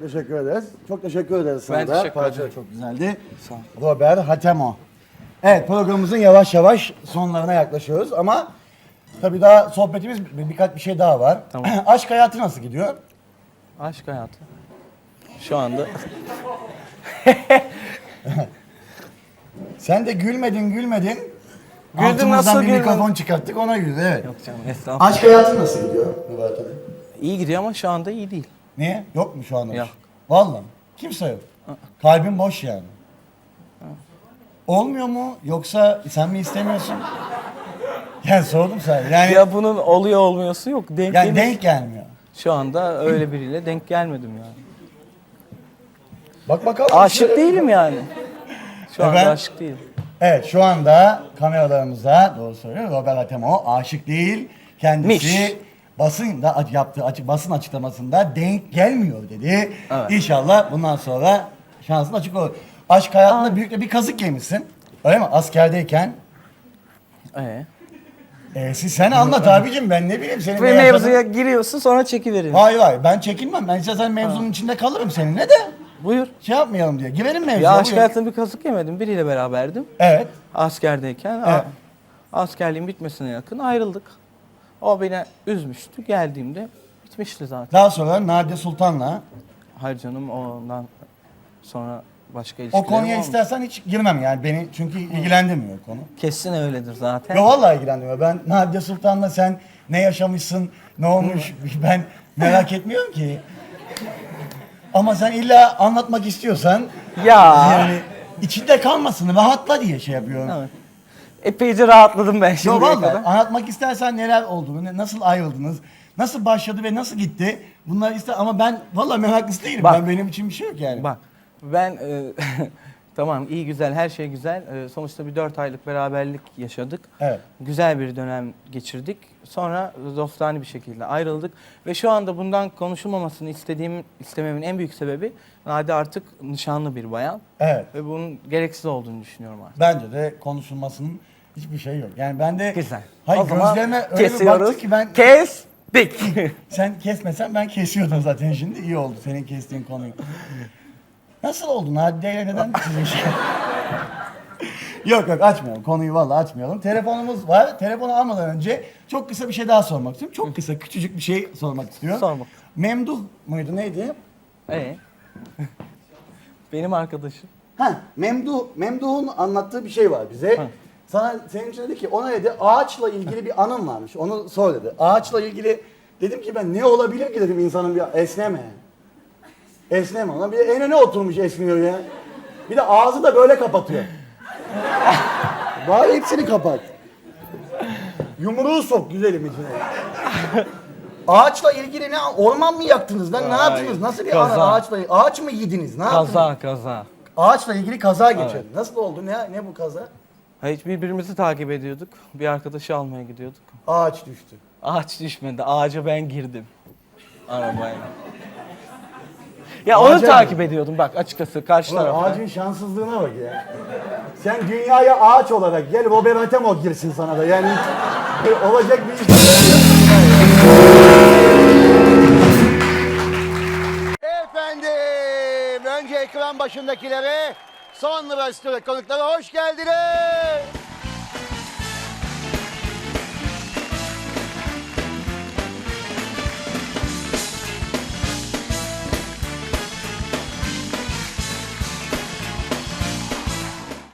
teşekkür ederiz. Çok teşekkür ederiz sana Ben da. teşekkür Parça ederim. çok güzeldi. Sağ ol. Robert Hatemo. Evet programımızın yavaş yavaş sonlarına yaklaşıyoruz ama tabii daha sohbetimiz bir- birkaç bir şey daha var. Tamam. Aşk hayatı nasıl gidiyor? Aşk hayatı. Şu anda Sen de gülmedin gülmedin. Güldüm, Altımızdan nasıl bir gülmedim? mikrofon çıkarttık ona güldü evet. yok canım estağfurullah. Aşk hayatı nasıl gidiyor Robert abi? İyi gidiyor ama şu anda iyi değil. Niye? Yok mu şu anda? Yok. Vallahi. Kimse yok. Kalbin boş yani. Olmuyor mu? Yoksa sen mi istemiyorsun? Yani sordum sana. Yani, Ya bunun oluyor olmuyorsu yok. Denk yani denk gelmiyor. Şu anda öyle biriyle denk gelmedim yani. Bak bakalım. Aşık değilim yani. Şu anda ben- aşık değilim. Evet şu anda kameralarımızda doğru söylüyor Robert Atemo aşık değil. Kendisi Miş. Basında aç- yaptığı açık basın açıklamasında denk gelmiyor dedi. Evet. İnşallah bundan sonra şansın açık olur. Aşk hayatında büyük de bir kazık yemişsin. Öyle mi? Askerdeyken. Ee, Ee, siz sen anlat abicim ben ne bileyim senin ne ve yaşadığını- mevzuya giriyorsun sonra çekiveriyorsun. Hayır hayır ben çekinmem. Ben istersen mevzunun içinde kalırım seninle de. Buyur. Şey yapmayalım diye. Girelim mevzuya. Ya aşk hayatında bir kazık yemedim. Biriyle beraberdim. Evet. Askerdeyken. a- Evet. askerliğin bitmesine yakın ayrıldık. O beni üzmüştü. Geldiğimde bitmişti zaten. Daha sonra Nadia Sultan'la Hayır canım ondan sonra başka o ilişkilerim konuya olmadı. istersen hiç girmem yani beni çünkü ilgilendirmiyor konu. Kesin öyledir zaten. Yo vallahi ilgilendirmiyor. Ben Nadia Sultan'la sen ne yaşamışsın, ne olmuş ben merak etmiyorum ki. Ama sen illa anlatmak istiyorsan Ya. yani içinde kalmasın, rahatla diye şey yapıyorum. Evet. Epeyce rahatladım ben Yo şimdiye vallahi anlatmak istersen neler olduğunu, ne- nasıl ayrıldınız, nasıl başladı ve nasıl gitti bunları ister ama ben vallahi meraklısı değilim. Bak. Ben benim için bir şey yok yani. Bak ben e, tamam iyi güzel her şey güzel. E, sonuçta bir dört aylık beraberlik yaşadık. Evet. Güzel bir dönem geçirdik. Sonra dostane bir şekilde ayrıldık. Ve şu anda bundan konuşulmamasını istediğim istememin en büyük sebebi Nade artık nişanlı bir bayan. Evet. Ve bunun gereksiz olduğunu düşünüyorum artık. Bence de konuşulmasının hiçbir şey yok. Yani ben de Güzel. Hayır o zaman gözlerime öyle bir kesiyoruz. baktı ki ben Kestik. sen kesmesen ben kesiyordum zaten şimdi iyi oldu senin kestiğin konuyu. Nasıl oldu Nadia'yla neden sizin şey? yok yok açmayalım konuyu vallahi açmayalım. Telefonumuz var. Telefonu almadan önce çok kısa bir şey daha sormak istiyorum. Çok kısa küçücük bir şey sormak istiyorum. Sor bak. Memduh muydu neydi? Ee? Benim arkadaşım. Ha, Memduh, Memduh'un anlattığı bir şey var bize. Sana senin için dedi ki ona dedi ağaçla ilgili bir anım varmış. Onu sor dedi. Ağaçla ilgili dedim ki ben ne olabilir ki dedim insanın bir esneme. Esneme. Ona bir de en öne oturmuş esniyor ya. Bir de ağzı da böyle kapatıyor. Bari hepsini kapat. Yumruğu sok güzelim içine. Ağaçla ilgili ne? Orman mı yaktınız lan? Ne yaptınız? Nasıl bir kaza. ağaçla Ağaç mı yediniz? Ne yaptınız? Kaza kaza. Ağaçla ilgili kaza geçirdi. Nasıl oldu? Ne ne bu kaza? Hiç birbirimizi takip ediyorduk. Bir arkadaşı almaya gidiyorduk. Ağaç düştü. Ağaç düşmedi. Ağaca ben girdim. Arabayla. Ya onu Ağaca takip ediyordum bak açıkçası karşı Ulan tarafta. ağacın şanssızlığına bak ya. Sen dünyaya ağaç olarak gel Robert Atemo girsin sana da. Yani olacak bir iş değil. Efendim, önce ekran başındakilere, Son Nuray Stüdyo konuklara hoş geldiniz.